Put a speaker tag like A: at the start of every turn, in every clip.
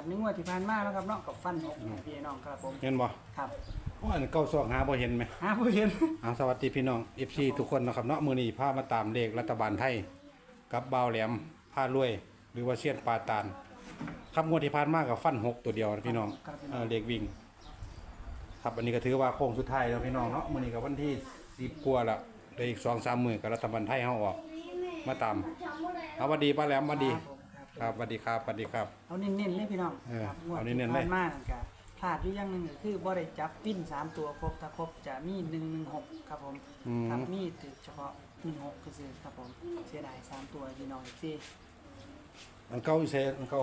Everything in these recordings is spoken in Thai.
A: ครับในงวดที่ผ่านมาแล้วครับเนาะกับฟันหกพี่น้องครับผม
B: เห็นบ่
A: ครับ
B: โอ้อันเก้าซอกหาบ่เห็นไหม
A: หาผู้เห็น
B: อ่าสวัสดีพี่น้อง FC ทุกคนนะครับเนาะมื้อนี้พามาตามเลขรัฐบาลไทยกับบ่าวแหลมผ้ารวย หรือว่าเสียนปาตานครับงวดที่ผ่านมากับฟันหกตัวเดียวนะพี่น้องเออเลขวิ่ง ครับอันนี้ก็ถือว่าโค้งสุดท้ายแล้วพี่น้องเนาะมื้อนี้ก็วันที่10กว่าแล้วเหลืออีก2-3มื้อกับรัฐบาลไทยเฮาออก มาตามเอาสวัสดีป้าแหลมสวัสดี
A: ครับผมครับ
B: ครับสวัสดีครับสวัสดีครับ
A: เอาเน้นๆเลยพี่น้อง
B: เออ
A: ครับงวด
B: เอา
A: ที่
B: เน้นๆเลย
A: ผ่านมานั่นก็พลาดอยู่อย่างหนึงก็คือบ่ได้จับปิ้นสามตัวครบถ้าครบจะมี116ครับผม
B: อืม
A: ครับมีถึงเฉพาะ16คือๆครับผมเสียดายสามตัวพี่น้องซี่
B: อันเก่าอีเซอันเก่า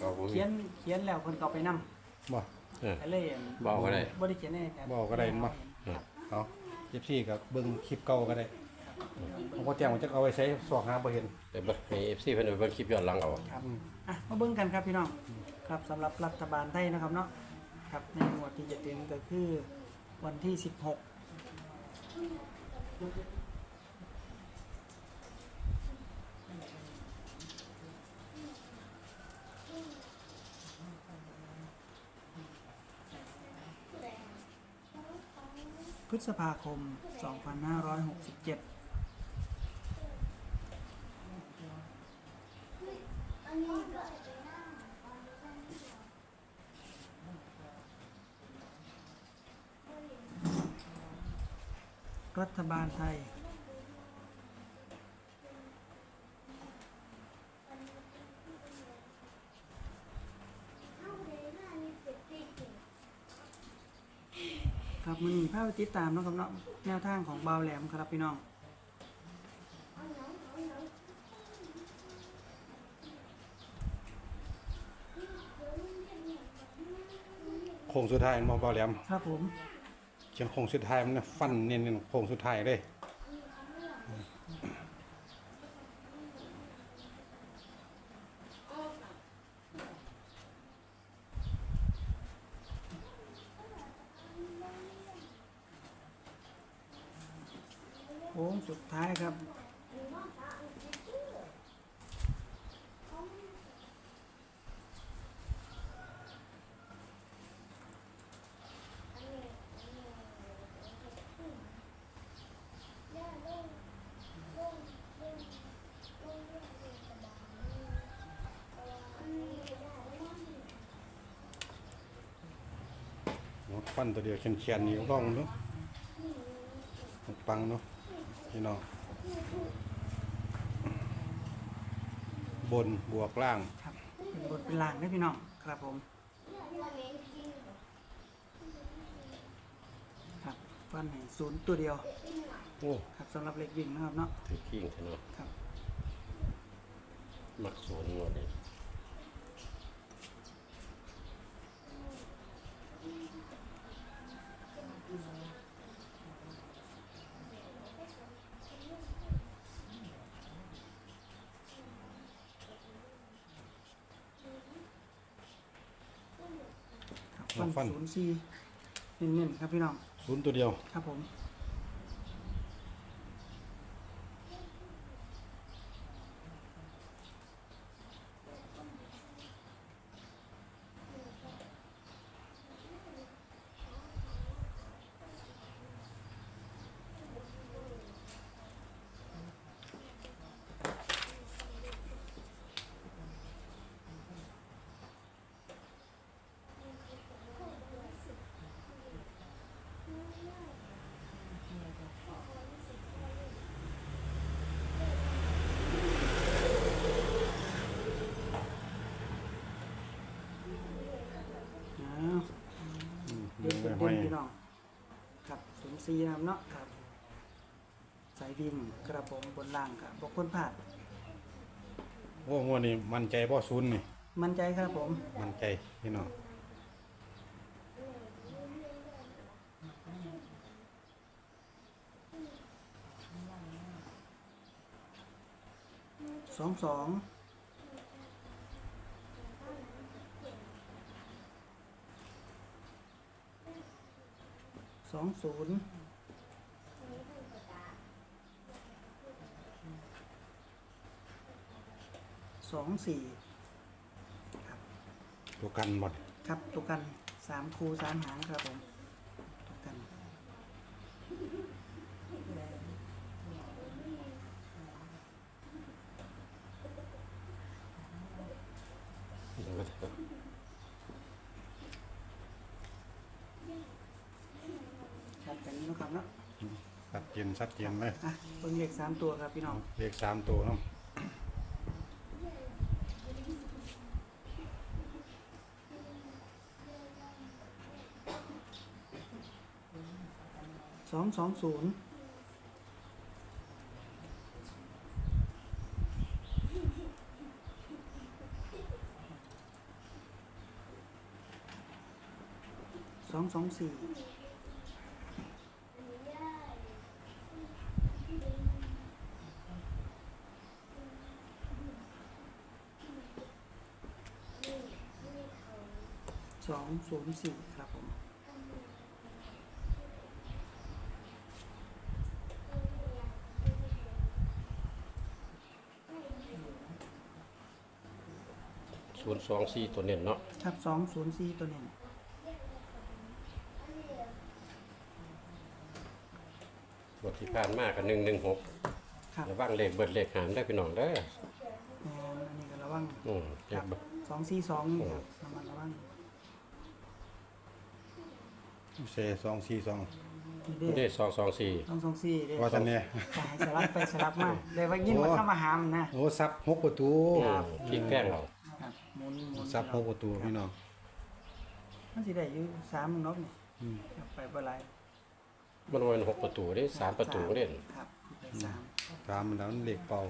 C: ก็บ่มี
A: เขียนเขียนแล้วเพิ่นก็เอาไปนํ
B: บ่
C: เออ
A: ก็เลย
C: บอกก็ได้
A: บ่ได้เขียนให้ครับ
B: บอกก็ได้มั้ย
A: ครับ
B: เอาเอฟซีกับเบิ่งคลิปเก่าก็ได้ ผมก็แจ้งว่าจะเอาไว้ใช้สอกหาบ่เห็น
C: ไปเบิ่งให้ FC เพิ่นไปเบิ่งคลิปย้อนหลังเอา
A: ครับอะมาเบิ่งกันครับพี่น้องครับสำหรับรัฐบาลไทยนะครับเนาะครับในหมวดที่จะถึงก็คือวันที่ 16 พฤษภาคม 2567 รัฐบาลไทย ครับมือนี้ภาพติดตามเนาะครับเนาะแนวทางของเบาวแหลมครับพี่น้อง
B: โค้งสุดท้ายมันบ่เบาแหลม
A: ครับผม
B: เชียงโค้งสุดท้ายมันน่ะฟันเน้นๆโค้งสุดท้ายเลย
A: โค้งสุดท้ายครับ
B: ฟันตัวเดียวเขียนๆนี่ลองเนาะปังเนาะพี่น้องบนบวกล่าง
A: ครับเป็นบทเป็นลางได้พี่น้องครับผม ครับฟันให้ศูนย์ตัวเดียว
B: โอ้
A: ครับสำหรับเล็กวิ่งนะครับเนาะ
C: ถือขิงเถอะเนาะ
A: ครับ
C: มักสวนงวดนี้
A: ค รับฟัน ศูนย์สี่เน้นๆครับพี่น้อง
B: ศูนย์ตัวเดียว
A: ครับผม อ้าว เด่นเป็นเด่นพี่น้องครับศูนย์สี่นะครับเนาะครับสายวิ่งกระผมบนล่างครับบกคนผ่าน
B: โอ้งวดนี้มั่นใจบ่ศูนย์นี่
A: มั่นใจครับผม
B: มั่นใจพี่น้อง
A: สองสอง สองศูนย์สองสี่ครับ
B: ตัวกันหมด
A: ครับตัวกันสามคูสามหางครับผมตัวกัน ครับกันนี้นะครับ เนาะ
B: ชัดเจนชัดเจนเลย
A: อะเบิ่งเลขสามตัวครับพี่น้อง
B: เลขสามตัวเนาะ
A: สองสองศูนย์สองสองสี่ สองศูนย์สี่ครับผม
C: ศูนย์สองสี่ตัวเน้นเนาะ
A: ครับสองศูนย์สี่ตัวหนึ่ง
C: บทที่ผ่านมากกับหนึ่งหนึ่งหก
A: ครับ
C: ระวังเลขเบิดเลขหามได้พี่น้องเด้อ
A: แมนอันนี้ก็ระวัง
C: อืมเล
A: ครั
C: ข
A: บ
C: เบิด
A: สองสี่สองนี่ครับระมัดระวัง
B: เซสองสี่สอง
A: นี่
C: ได้
A: เด้
C: สองสองสี่
A: สองสองสี่เด้
B: ว่าทันเนี่ย
A: สายสลับไปสลับมาเลยว่ายิน
B: โอ้
A: มาเข้ามาหามนะ
B: โอ้ซับหกประตู
C: คิดแพงเรา
A: ครับหมุนหมุน
B: ซับหกประตูพี่น้อง
A: มันสิได้อยู่สามนกนี่
B: อืม
A: ครับไปบ่หลาย
C: มันเป็นหกประตูได้สามประตูเล่น
A: ครับไปสาม
B: ตามมันแล้วเลขเป่า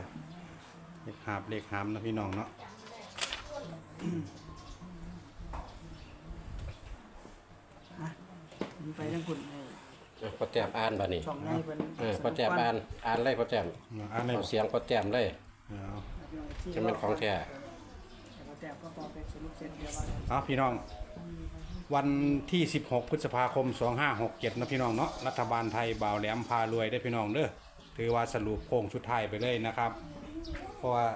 B: เลขหาบเลขหามนะพี่น้องเนาะ
A: อะ มันไปทั้งคุณเออ
C: อะพอแต้มอ่านบานี่
A: ช่องง่ายเป็น
C: เออพอแต้มอ่านอ่านเลยพอแต้ม
B: อ่านใน
C: เอาเสียงพอแต้มเลย
B: เอา
C: จะเป็นของแท้
A: แต่ว่าแต้มก็พอเป็นสรุปเสร็จเดียวว่า
B: เอาพี่น้อง วันที่ 16 พฤษภาคม 2567นะพี่น้องเนาะรัฐบาลไทยบ่าวแหลมพารวยได้อพี่น้องเด้อถือว่าสรุปโค้งสุดท้ายไปเลยนะครับ เพราะว่า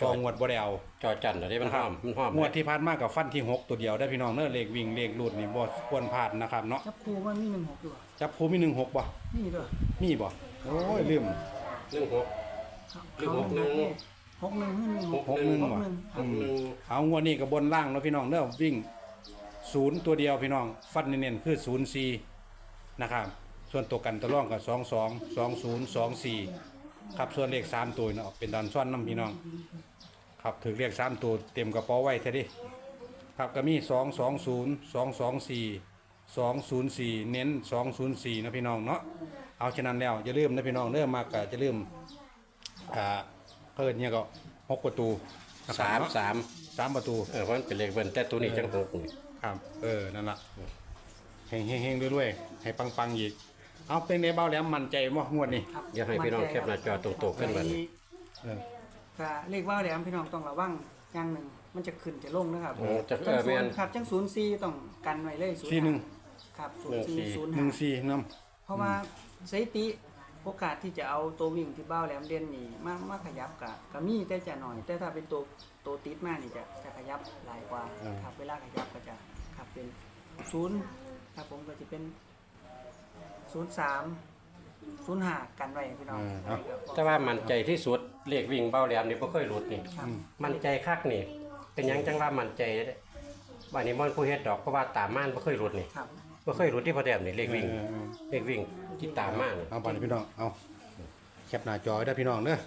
B: จองงวดบ่ได้เอา
C: จอจันทร์ได้มันห้อมมันห้อม
B: งวดที่ผ่านมากับฟันที่6ตัวเดียวได้อพี่น้องเด้อเลขวิ่งเลขรูดนี่บ่ควรพลาดนะครับเนาะ
A: จับครูมันมีหนึ่งหกอยู่
B: จับคูมี16บ่
A: นี่ด้วย
B: มีบ่โอ้ยลืม
C: หนึ่งหก หรือหกหนึ่ง
A: หกหนึ่งหนึ่งหก
B: หกหนึ่ง
A: หก
B: บ่
A: หนึ่ง
C: หกหนึ่ง
B: เอางวดนี้กับบนล่างเนาะพี่น้องเด้อวิ่งศูนย์ตัวเดียวพี่น้องฟันเน้นๆคือศูนย์สี่นะครับส่วนตัวกันตัวร่องกับสองสองสองศูนย์สองสี่ ครับส่วนเลขสามตัวเนาะเป็นดอนซ่อนน้ำพี่น้อง ครับถือเลขสามตัวเต็มกระเป๋าไว้เท่าดิครับก็มีสองสองศูนย์สองสองสี่สองศูนย์สี่เน้นสองศูนย์สี่นะพี่น้องเนาะเอาฉะนั้นแล้วอย่าลืมนะพี่น้องเด้อมากก็จะลืมอ่าเพิ่นเนี่ยก็หกประตูนะครับ
C: สาม
B: เนะ
C: สาม
B: สามประตู
C: เออเพราะมันเป็นเลขเบิ้ลแต่ตัวนี้จังหกนี่
B: ครับ เออ นั่นละเฮงเฮงเฮงๆรวยๆให้ปังปังๆอีก เอาเป็นในเบ้าแล้วมั่นใจว่างวดนี้
A: ครับ
C: อย่าให้พี่น้องแคปหน้าจอตรงๆกันบัดนี้
B: เออ
A: ก็เลขว่าแหลมพี่น้องต้องระวังอย่างหนึ่งมันจะขึ้นจะลงนะครับ
C: โอ้จะเอ
A: จัง
C: อ
A: ศู
C: แม่
A: น
C: น
A: ย์ครับจังศูนย์สี่ต้องกันไว้เลยศูนย์
B: สี่หนึ่ง
A: ครับศูนย์สี่ศูนย์
B: หนึ่
A: ห้าง
B: สี่น้
A: เพราะว่าสถิติโอกาสที่จะเอาตัววิ่งที่เบ้าแหลมเด่นนี่มามาขยับกะก็มีแต่จะหน่อย แต่ถ้าเป็นตัวตัวติดมากนี่จะจะขยับหลายกว่าครับเวลาขยับก็จะครับเป็นศูนย์ครับผมก็จะเป็น ศูนย์สามศูนย์ห้ากันไว้พี่น้อง
C: แต่ว่ามันใจที่สุดเลขวิ่งเบ้าแหลมนี่บ่เคยหลุดนี่
A: ครับ
C: มันใจคักนี่ เป็นหยังจังว่ามันใจเด้ว่านี่มันผู้เฮ็ดดอกเพราะว่าตามม่านบ่เคยหลุดนี่
A: ครับ
C: บ่เคยหลุดที่พอแต้มนี่เลขำวิ่ง
B: เออเออ
C: เลขวิ่งที่ตามม่าน
B: เอาไปพี่น้อง เอาแคปหน้าจอไว้ได้อพี่น้องเด้อ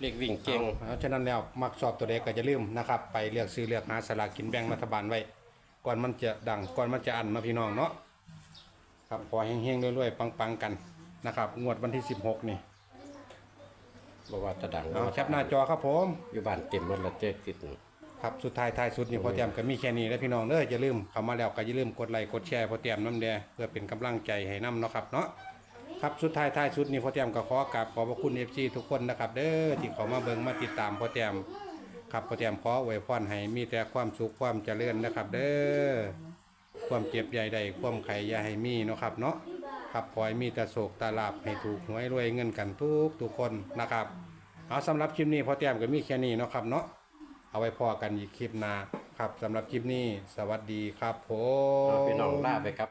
C: เลขวิ่งเก่ง
B: เอาเอาฉะนั้นแล้วมักชอบตัวเด็กก็จะลืมนะครับ ไปเลือกซื้อเลือกหาสลากกินแบ่งรัฐบาลไว้ ก่อนมันจะดัง ก่อนมันจะอันมาพี่น้องเนาะ ครับขอเฮงๆรวยๆปังๆกันนะครับ งวดวันที่ 16 นี่
C: บ่ว่าแตะดัง
B: เอาแคปหน้าจอครับผม
C: อยู่บ้านเต็มหมดแล้วเจ๊ติดนี่
B: ครับสุดท้ายท้ายสุดนี่พอเตรียมก็มีแค่นี้แล้วพี่น้องเด้ออย่าลืมเข้ามาแล้วก็อย่าลืมกดไลค์กดแชร์พอเตรียมน้ำแดงเพื่อเป็นกำลังใจให้น้ำเนาะครับเนาะครับสุดท้ายท้ายสุดนี่พอเตรียมก็ขอกราบขอบพระคุณ FC ทุกคนนะครับเด้อที่เขามาเบิ่งมาติดตามพอเตรียมครับพอเตรียมขออวยพรให้มีแต่ความสุขความเจริญนะครับ เด้อ ความเจ็บใหญ่ใดความไข่ย่าให้มีเนาะครับเนาะครับขอให้มีแต่โศกตาลาบให้ถูกหวยรวยเงินกันทุกทุกคนนะครับ เอาสำหรับคลิปนี้พอเตรียมก็มีแค่นี้เนาะครับเนาะเอาไว้พอกันอีกคลิปหน้าครับสำหรับคลิปนี้สวัสดีครับผม
C: พี่น้องลาไปครับ